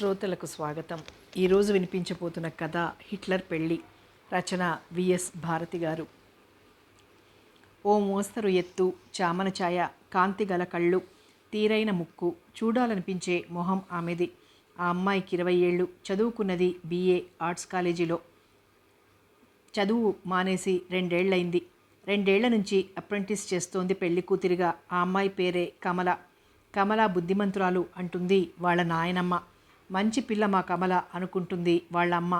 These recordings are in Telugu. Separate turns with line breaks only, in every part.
శ్రోతలకు స్వాగతం. ఈరోజు వినిపించబోతున్న కథ హిట్లర్ పెళ్ళి రచన విఎస్ భారతి గారు. ఓ మోస్తరు ఎత్తు చామన ఛాయ కాంతి గల కళ్ళు తీరైన ముక్కు చూడాలనిపించే మొహం ఆమెది. ఆ అమ్మాయికి ఇరవై ఏళ్ళు చదువుకున్నది బీఏ ఆర్ట్స్ కాలేజీలో. చదువు మానేసి రెండేళ్ళైంది రెండేళ్ళ నుంచి అప్రెంటిస్ చేస్తోంది పెళ్ళి కూతురిగా. ఆ అమ్మాయి పేరే కమల. కమల బుద్ధిమంతురాలు అంటుంది వాళ్ళ నాయనమ్మ. మంచి పిల్ల మా కమల అనుకుంటుంది వాళ్ళ అమ్మ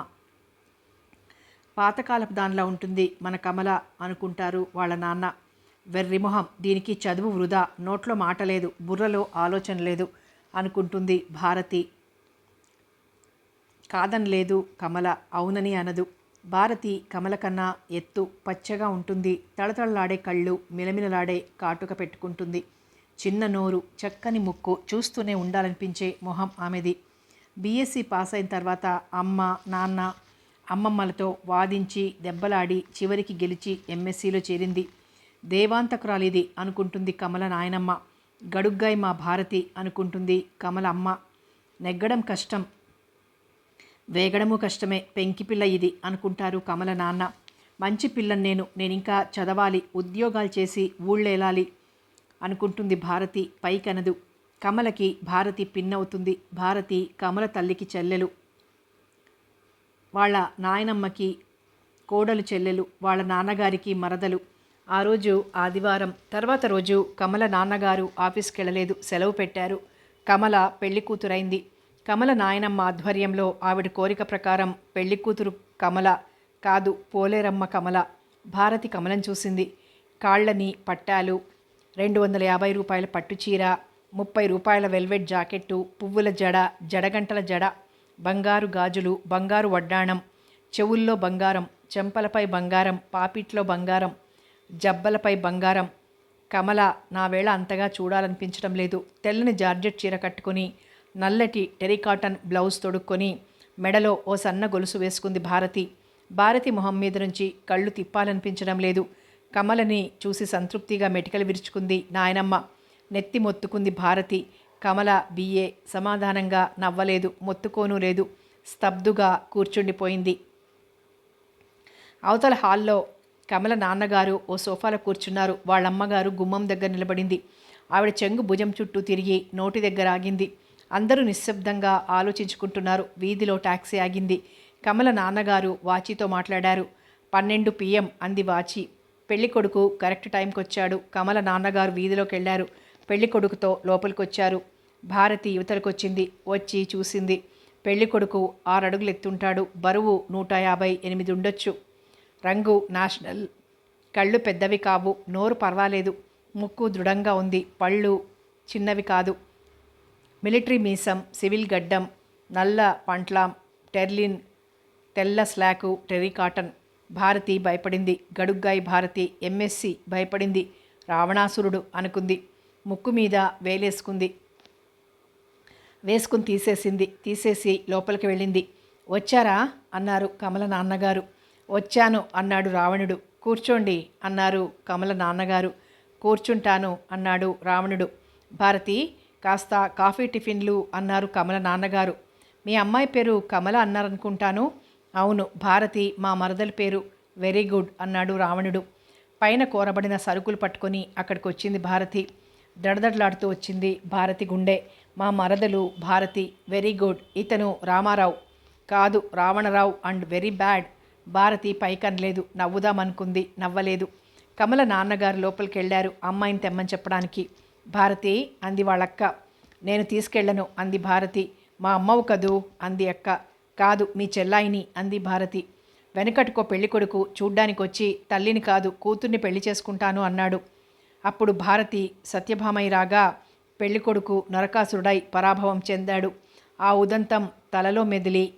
పాతకాలపు దానిలా ఉంటుంది మన కమల అనుకుంటారు వాళ్ళ నాన్న. వెర్రిమొహం దీనికి చదువు వృధా నోట్లో మాట లేదు బుర్రలో ఆలోచన లేదు అనుకుంటుంది భారతి. కాదనలేదు కమల అవునని అనదు. భారతి కమల కన్నా ఎత్తు పచ్చగా ఉంటుంది తళతళలాడే కళ్ళు మిలమిలలాడే కాటుక పెట్టుకుంటుంది. చిన్న నోరు చక్కని ముక్కు చూస్తూనే ఉండాలనిపించే మొహం ఆమెది. బీఎస్సీ పాస్ అయిన తర్వాత అమ్మ నాన్న అమ్మమ్మలతో వాదించి దెబ్బలాడి చివరికి గెలిచి ఎంఎస్సీలో చేరింది. దేవాంతకురాలిది అనుకుంటుంది కమల నాయనమ్మ. గడుగ్గాయి మా భారతి అనుకుంటుంది కమల అమ్మ. నెగ్గడం కష్టం. వేగడము కష్టమే. పెంకిపిల్ల ఇది అనుకుంటారు కమల నాన్న. మంచి పిల్లని నేను. నేను ఇంకా చదవాలి. ఉద్యోగాలు చేసి ఊళ్ళేలాలి అనుకుంటుంది భారతి. పైకనదు. కమలకి భారతి పిన్నవుతుంది. భారతి కమల తల్లికి చెల్లెలు. వాళ్ళ నాయనమ్మకి కోడలు చెల్లెలు. వాళ్ళ నాన్నగారికి మరదలు. ఆ రోజు ఆదివారం తర్వాత రోజు కమల నాన్నగారు ఆఫీస్కి వెళ్ళలేదు సెలవు పెట్టారు. కమల పెళ్ళి కూతురైంది. కమల నాయనమ్మ ఆధ్వర్యంలో ఆవిడ కోరిక ప్రకారం పెళ్ళి కూతురు కమల కాదు పోలేరమ్మ కమల. భారతి కమలం చూసింది. కాళ్ళని పట్టాలు రెండు వందల యాభై రూపాయల పట్టు చీర ముప్పై రూపాయల వెల్వెట్ జాకెట్టు పువ్వుల జడ జడగంటల జడ బంగారు గాజులు బంగారు వడ్డాణం చెవుల్లో బంగారం చెంపలపై బంగారం పాపిట్లో బంగారం జబ్బలపై బంగారం. కమల నా వేళ అంతగా చూడాలనిపించడం లేదు. తెల్లని జార్జెట్ చీర కట్టుకొని నల్లటి టెరికాటన్ బ్లౌజ్ తొడుక్కొని మెడలో ఓ సన్న గొలుసు వేసుకుంది భారతి. భారతి మొహం మీద నుంచి కళ్ళు తిప్పాలనిపించడం లేదు. కమలని చూసి సంతృప్తిగా మెటికలు విరుచుకుంది నాయనమ్మ. నెత్తి మొత్తుకుంది భారతి. కమల బిఏ సమాధానంగా నవ్వలేదు మొత్తుకోనూ లేదు. స్తబ్దుగా కూర్చుండిపోయింది. అవతల హాల్లో కమల నాన్నగారు ఓ సోఫాలో కూర్చున్నారు. వాళ్ళమ్మగారు గుమ్మం దగ్గర నిలబడింది. ఆవిడ చెంగు భుజం చుట్టూ తిరిగి నోటి దగ్గర ఆగింది. అందరూ నిశ్శబ్దంగా ఆలోచించుకుంటున్నారు. వీధిలో టాక్సీ ఆగింది. కమల నాన్నగారు వాచితో మాట్లాడారు. పన్నెండు పిఎం అంది వాచి. పెళ్ళి కొడుకు కరెక్ట్ టైంకి వచ్చాడు కమల నాన్నగారు వీధిలోకి వెళ్ళారు పెళ్ళి కొడుకుతో లోపలికొచ్చారు. భారతి యువతలకొచ్చింది వచ్చి చూసింది. పెళ్ళి కొడుకు ఆరడుగులు ఎత్తుంటాడు బరువు నూట యాభై ఎనిమిది ఉండొచ్చు. రంగు నేషనల్. కళ్ళు పెద్దవి కావు. నోరు పర్వాలేదు. ముక్కు దృఢంగా ఉంది. పళ్ళు చిన్నవి కాదు. మిలిటరీ మీసం సివిల్ గడ్డం నల్ల పంట్లాం టెర్లిన్ తెల్ల స్లాకు టెర్రీ కాటన్. భారతి భయపడింది. గడుగ్గాయి భారతి. ఎంఎస్సి భయపడింది. రావణాసురుడు అనుకుంది. ముక్కు మీద వేలేసుకుంది. వేసుకుని తీసేసింది. తీసేసి లోపలికి వెళ్ళింది. వచ్చారా? అన్నారు కమల నాన్నగారు. వచ్చాను అన్నాడు రావణుడు. కూర్చోండి అన్నారు కమల నాన్నగారు. కూర్చుంటాను అన్నాడు రావణుడు. భారతి కాస్త కాఫీ టిఫిన్లు అన్నారు కమల నాన్నగారు. మీ అమ్మాయి పేరు కమల అన్నారనుకుంటాను. అవును భారతి మా మరదల పేరు వెరీ గుడ్ అన్నాడు రావణుడు. పైన కోరబడిన సరుకులు పట్టుకొని అక్కడికి వచ్చింది భారతి. దడదడలాడుతూ వచ్చింది భారతి గుండె. మా మరదలు భారతి వెరీ గుడ్ ఇతను రామారావు. కాదు Ravanarao and very bad Bharati పైకనలేదు నవ్వుదామనుకుంది నవ్వలేదు. కమల నాన్నగారు లోపలికి వెళ్ళారు అమ్మాయిని తెమ్మని చెప్పడానికి. భారతి అంది వాళ్ళక్క. నేను తీసుకెళ్ళను అంది భారతి. మా అమ్మవు కదూ అంది అక్క. కాదు మీ చెల్లాయిని అంది భారతి. వెనకటికో పెళ్ళి కొడుకు చూడ్డానికి వచ్చి తల్లిని కాదు కూతుర్ని పెళ్ళి చేసుకుంటాను అన్నాడు. అప్పుడు భారతి సత్యభామై రాగా పెళ్ళికొడుకు నరకాసురుడై పరాభవం చెందాడు. ఆ ఉదంతం తలలో మెదిలి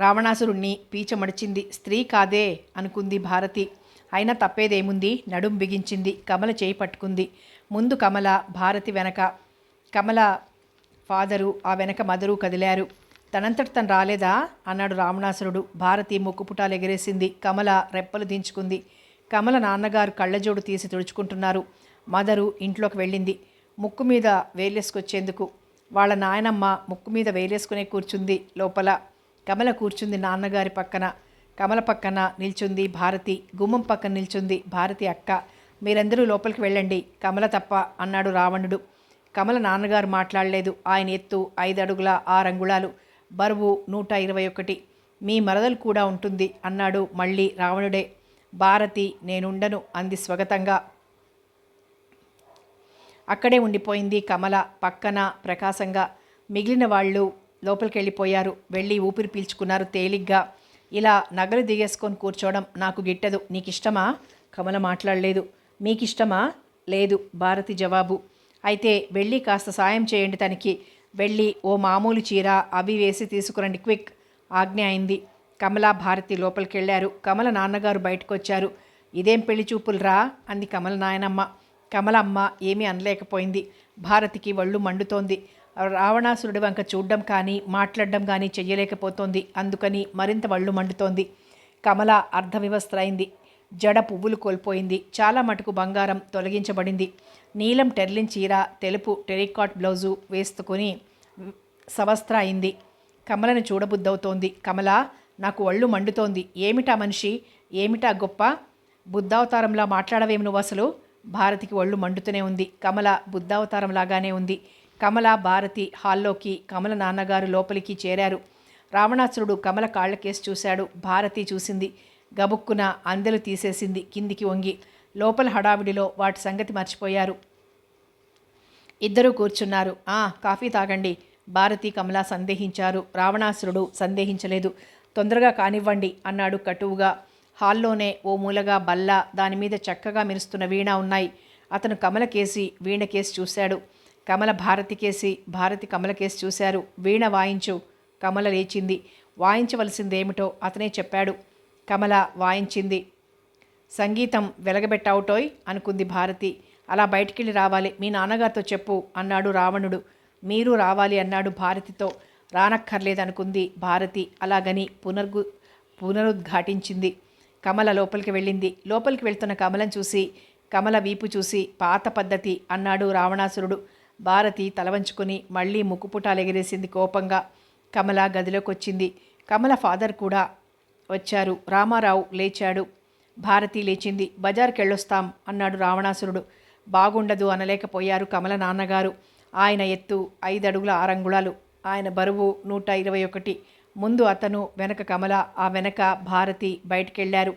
రావణాసురుణ్ణి పీచమడిచింది. స్త్రీ కాదే అనుకుంది భారతి. అయినా తప్పేదేముంది? నడుం బిగించింది. కమల చేయి పట్టుకుంది. ముందు కమల భారతి వెనక. కమల ఫాదరు ఆ వెనక మదరు కదిలారు. తనంతట తను రాలేదా? అన్నాడు రావణాసురుడు. భారతి ముక్కుపుటాలు ఎగిరేసింది. కమల రెప్పలు దించుకుంది. కమల నాన్నగారు కళ్ళజోడు తీసి తుడుచుకుంటున్నారు. మదరు ఇంట్లోకి వెళ్ళింది. ముక్కు మీద వేలేసుకొచ్చేందుకు. వాళ్ళ నాయనమ్మ ముక్కు మీద వేలేసుకునే కూర్చుంది లోపల. కమల కూర్చుంది నాన్నగారి పక్కన. కమల పక్కన నిల్చుంది భారతి. గుమ్మం పక్కన నిల్చుంది భారతి అక్క. మీరందరూ లోపలికి వెళ్ళండి. కమల తప్ప అన్నాడు రావణుడు. కమల నాన్నగారు మాట్లాడలేదు. ఆయన ఎత్తు ఐదు అడుగుల ఆరు అంగుళాలు బరువు నూట ఇరవై ఒకటి. మీ మరదలు కూడా ఉంటుంది అన్నాడు మళ్ళీ రావణుడే. భారతి నేనుండను అంది స్వగతంగా. అక్కడే ఉండిపోయింది కమల పక్కన ప్రకాశంగా. మిగిలిన వాళ్ళు లోపలికి వెళ్ళిపోయారు వెళ్ళి ఊపిరి పీల్చుకున్నారు తేలిగ్గా. ఇలా నగలు దిగేసుకొని కూర్చోవడం నాకు గిట్టదు. నీకు ఇష్టమా కమల మాట్లాడలేదు. మీకిష్టమా? లేదు భారతి జవాబు. అయితే వెళ్ళి కాస్త సాయం చేయండి తనకి. వెళ్ళి ఓ మామూలు చీర అవి వేసి తీసుకురండి క్విక్. ఆజ్ఞ అయింది. కమల భారతి లోపలికి వెళ్ళారు కమల నాన్నగారు బయటకొచ్చారు. ఇదేం పెళ్ళి చూపులురా? అంది కమల నాయనమ్మ. కమలమ్మ ఏమీ అనలేకపోయింది. భారతికి వళ్ళు మండుతోంది. రావణాసురుడి వంక చూడడం కానీ మాట్లాడడం కానీ చెయ్యలేకపోతోంది. అందుకని మరింత వళ్ళు మండుతోంది. కమల అర్ధవివస్త్రైంది జడ పువ్వులు కోల్పోయింది. చాలా మటుకు బంగారం తొలగించబడింది. నీలం టెర్లిన్ చీర తెలుపు టెరికాట్ బ్లౌజు వేసుకుని సవస్త్ర అయింది. కమలను చూడబుద్దవుతోంది కమల నాకు ఒళ్ళు మండుతోంది. ఏమిటా మనిషి? ఏమిటా గొప్ప? బుద్ధావతారంలా మాట్లాడవేమి నువ్వు అసలు? భారతికి ఒళ్ళు మండుతూనే ఉంది. కమల బుద్ధావతారం లాగానే ఉంది. కమల భారతి హాల్లోకి కమల నాన్నగారు లోపలికి చేరారు. రావణాసురుడు కమల కాళ్ళకేసి చూశాడు. భారతి చూసింది. గబుక్కున అందెలు తీసేసింది కిందికి వంగి. లోపల హడావిడిలో వాటి సంగతి మర్చిపోయారు. ఇద్దరూ కూర్చున్నారు. ఆ కాఫీ తాగండి. భారతి కమల సందేహించారు. రావణాసురుడు సందేహించలేదు. తొందరగా కానివ్వండి అన్నాడు కటువుగా. హాల్లోనే ఓ మూలగా బల్ల దాని మీద చక్కగా మెరుస్తున్న వీణ ఉన్నాయి. అతను కమల కేసి వీణ కేసి చూశాడు. కమల భారతి కేసి భారతి కమలకేసి చూశారు. వీణ వాయించు. కమల లేచింది. వాయించవలసిందేమిటో అతనే చెప్పాడు. కమల వాయించింది. సంగీతం వెలగబెట్టావుటోయ్ అనుకుంది భారతి. అలా బయటికెళ్ళి రావాలి. మీ నాన్నగారితో చెప్పు అన్నాడు రావణుడు. మీరు రావాలి అన్నాడు భారతితో. రానక్కర్లేదనుకుంది భారతి. అలాగని పునర్గు పునరుద్ఘాటించింది. కమల లోపలికి వెళ్ళింది. లోపలికి వెళ్తున్న కమలం చూసి కమల వీపు చూసి పాత పద్ధతి అన్నాడు రావణాసురుడు. భారతి తలవంచుకొని మళ్ళీ ముక్కుపుటాలెగిరేసింది కోపంగా. కమల గదిలోకి వచ్చింది కమల ఫాదర్ కూడా వచ్చారు. రామారావు లేచాడు. భారతి లేచింది. బజార్కి వెళ్ళొస్తాం అన్నాడు రావణాసురుడు. బాగుండదు అనలేకపోయారు కమల నాన్నగారు. ఆయన ఎత్తు ఐదు అడుగుల ఆరంగుళాలు. ఆయన బరువు నూట ఇరవై ఒకటి. ముందు అతను వెనక కమల ఆ వెనక భారతి బయటికెళ్ళారు.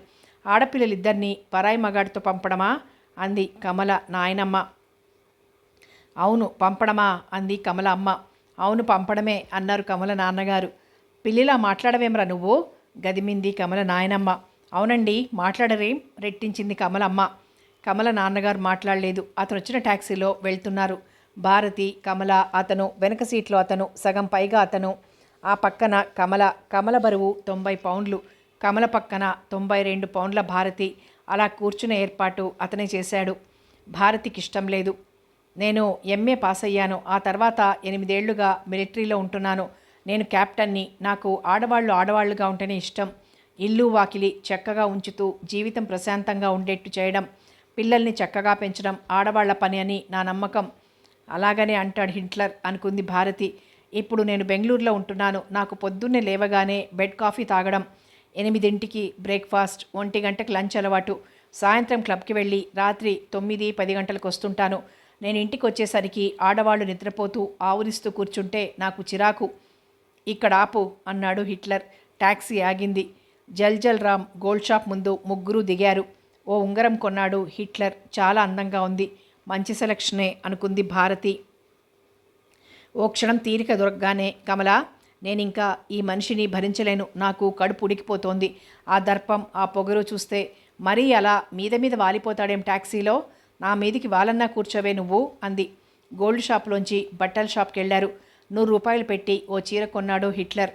ఆడపిల్లలిద్దరినీ పరాయి మగాడితో పంపడమా? అంది కమల నాయనమ్మ. అవును పంపడమా? అంది కమల అమ్మ. అవును పంపడమే అన్నారు కమల నాన్నగారు. పిల్లిలా మాట్లాడవేమరా నువ్వు? గదిమింది కమల నాయనమ్మ. అవునండి మాట్లాడరేం? రెట్టించింది కమలమ్మ కమల నాన్నగారు మాట్లాడలేదు. అతను వచ్చిన ట్యాక్సీలో వెళ్తున్నారు. భారతి కమల అతను వెనక సీట్లో అతను సగం పైగా అతను. ఆ పక్కన కమల కమల బరువు తొంభై పౌండ్లు కమల పక్కన తొంభై రెండు పౌండ్ల భారతి. అలా కూర్చునే ఏర్పాటు అతనే చేశాడు. భారతికి ఇష్టం లేదు. నేను ఎంఏ పాస్ అయ్యాను. ఆ తర్వాత ఎనిమిదేళ్ళుగా మిలిటరీలో ఉంటున్నాను. నేను క్యాప్టెన్ని. నాకు ఆడవాళ్ళు ఆడవాళ్ళుగా ఉంటేనే ఇష్టం. ఇల్లు వాకిలి చక్కగా ఉంచుతూ జీవితం ప్రశాంతంగా ఉండేట్టు చేయడం పిల్లల్ని చక్కగా పెంచడం ఆడవాళ్ళ పని అని నా నమ్మకం. అలాగనే అంటాడు హిట్లర్ అనుకుంది భారతి. ఇప్పుడు నేను బెంగళూరులో ఉంటున్నాను. నాకు పొద్దున్నే లేవగానే బెడ్ కాఫీ తాగడం ఎనిమిదింటికి బ్రేక్ఫాస్ట్ ఒంటి గంటకు లంచ్ అలవాటు. సాయంత్రం క్లబ్కి వెళ్ళి రాత్రి తొమ్మిది పది గంటలకు వస్తుంటాను. నేను ఇంటికి వచ్చేసరికి ఆడవాళ్ళు నిద్రపోతూ ఆవురిస్తూ కూర్చుంటే నాకు చిరాకు. ఇక్కడ ఆపు అన్నాడు హిట్లర్. ట్యాక్సీ ఆగింది. జల్ జల్ రామ్ గోల్డ్ షాప్ ముందు ముగ్గురు దిగారు. ఓ ఉంగరం కొన్నాడు హిట్లర్. చాలా అందంగా ఉంది. మంచి సెలక్షనే అనుకుంది భారతి. ఓ క్షణం తీరిక దొరకగానే కమల నేను ఇంకా ఈ మనిషిని భరించలేను. నాకు కడుపు ఉడికిపోతోంది. ఆ దర్పం ఆ పొగరు చూస్తే మరీ అలా మీద మీద వాలిపోతాడేం టాక్సీలో? నా మీదికి వాలన్నా కూర్చోవే నువ్వు అంది. గోల్డ్ షాప్లోంచి బట్టల షాప్కి వెళ్ళారు నూరు రూపాయలు పెట్టి ఓ చీర కొన్నాడు హిట్లర్.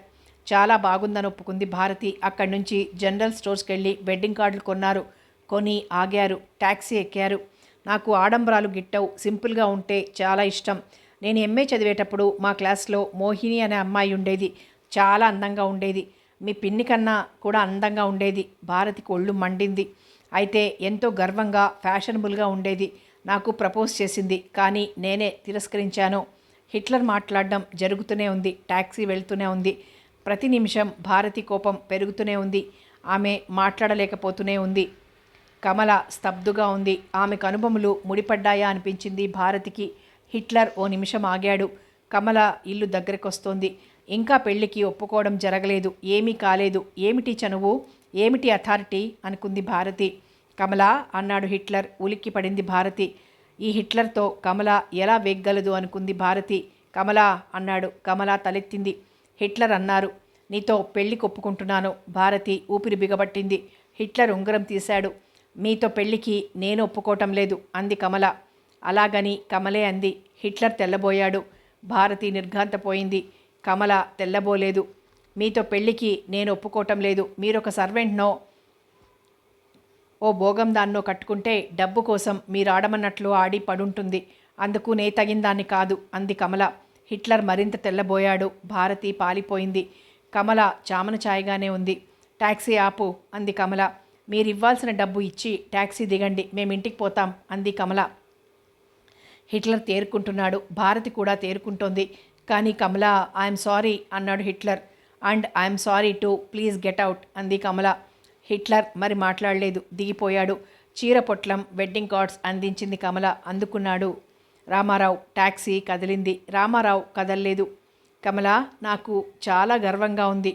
చాలా బాగుందని ఒప్పుకుంది భారతి. అక్కడి నుంచి జనరల్ స్టోర్స్కి వెళ్ళి వెడ్డింగ్ కార్డులు కొన్నారు. కొని ఆగారు. ట్యాక్సీ ఎక్కారు. నాకు ఆడంబరాలు గిట్టవు సింపుల్గా ఉంటే చాలా ఇష్టం. నేను ఎంఏ చదివేటప్పుడు మా క్లాస్లో మోహిని అనే అమ్మాయి ఉండేది చాలా అందంగా ఉండేది. మీ పిన్ని కన్నా కూడా అందంగా ఉండేది భారతికి ఒళ్ళు మండింది. అయితే ఎంతో గర్వంగా ఫ్యాషనబుల్గా ఉండేది నాకు ప్రపోజ్ చేసింది. కానీ నేనే తిరస్కరించాను. హిట్లర్ మాట్లాడడం జరుగుతూనే ఉంది టాక్సీ వెళ్తూనే ఉంది. ప్రతి నిమిషం భారతి కోపం పెరుగుతూనే ఉంది ఆమె మాట్లాడలేకపోతూనే ఉంది. కమల స్తబ్దుగా ఉంది. ఆమెకు అనుభవములు ముడిపడ్డాయా అనిపించింది భారతికి. హిట్లర్ ఓ నిమిషం ఆగాడు. కమల ఇల్లు దగ్గరకొస్తోంది. ఇంకా పెళ్ళికి ఒప్పుకోవడం జరగలేదు. ఏమీ కాలేదు. ఏమిటి చనువు? ఏమిటి అథారిటీ? అనుకుంది భారతి. కమల అన్నాడు హిట్లర్. ఉలిక్కి పడింది భారతి. ఈ హిట్లర్తో కమల ఎలా వేగ్గలదు? అనుకుంది భారతి. కమల అన్నాడు. కమల తలెత్తింది. హిట్లర్ అన్నారు. నీతో పెళ్ళి కొప్పుకుంటున్నాను భారతి ఊపిరి బిగబట్టింది. హిట్లర్ ఉంగరం తీశాడు. మీతో పెళ్ళికి నేను ఒప్పుకోవటం లేదు అంది కమల. అలాగని కమలే అంది. హిట్లర్ తెల్లబోయాడు. భారతి నిర్ఘాంతపోయింది. కమల తెల్లబోలేదు. మీతో పెళ్ళికి నేను ఒప్పుకోవటం లేదు. మీరొక సర్వెంట్నో ఓ భోగం దాన్నో కట్టుకుంటే డబ్బు కోసం మీరు ఆడమన్నట్లు ఆడి పడుంటుంది. అందుకు నే తగిందాన్ని కాదు అంది కమల. హిట్లర్ మరింత తెల్లబోయాడు. భారతి పాలిపోయింది. కమల చామన ఛాయగానే ఉంది. టాక్సీ ఆపు అంది కమల. మీరు ఇవ్వాల్సిన డబ్బు ఇచ్చి టాక్సీ దిగండి మేము ఇంటికి పోతాం అంది కమల. హిట్లర్ తేరుకుంటున్నాడు భారతి కూడా తేరుకుంటోంది. కానీ కమల ఐఎమ్ సారీ అన్నాడు Hitler. And I'm sorry to please get out అంది కమల. హిట్లర్ మరి మాట్లాడలేదు దిగిపోయాడు. చీర పొట్లం వెడ్డింగ్ కార్డ్స్ అందించింది కమల. అందుకున్నాడు. రామారావు ట్యాక్సీ కదిలింది. రామారావు కదలలేదు. కమల నాకు చాలా గర్వంగా ఉంది.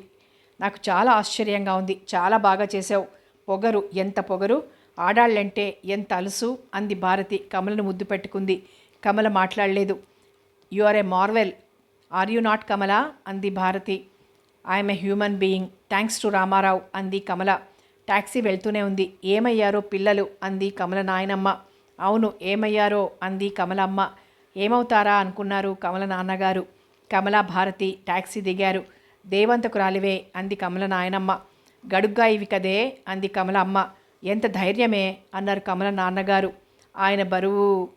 నాకు చాలా ఆశ్చర్యంగా ఉంది. చాలా బాగా చేసావు పొగరు ఎంత పొగరు? ఆడాళ్ళంటే ఎంత అలుసు? అంది భారతి కమలను ముద్దు పెట్టుకుంది. కమల మాట్లాడలేదు. You are a marvel. Are you not Kamala? అంది Bharati. I'm a human being. Thanks to Ramarao అంది కమల. టాక్సీ వెళ్తూనే ఉంది. ఏమయ్యారో పిల్లలు? అంది కమల నాయనమ్మ. అవును ఏమయ్యారో? అంది కమలమ్మ. ఏమవుతారా అనుకున్నారు కమల నాన్నగారు. కమల భారతి ట్యాక్సీ దిగారు. దేవంతకురాలివే అంది కమల నాయనమ్మ. గడుగ్గా ఇవి కదే అంది కమల. అమ్మ ఎంత ధైర్యమే అన్నారు కమల నాన్నగారు. ఆయన బరువు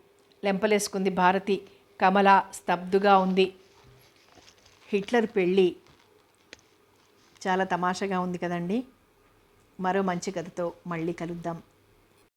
లెంపలేసుకుంది భారతి. కమల స్తబ్దుగా ఉంది. హిట్లర్ పెళ్ళి చాలా తమాషగా ఉంది కదండి. మరో మంచి కథతో మళ్ళీ కలుద్దాం.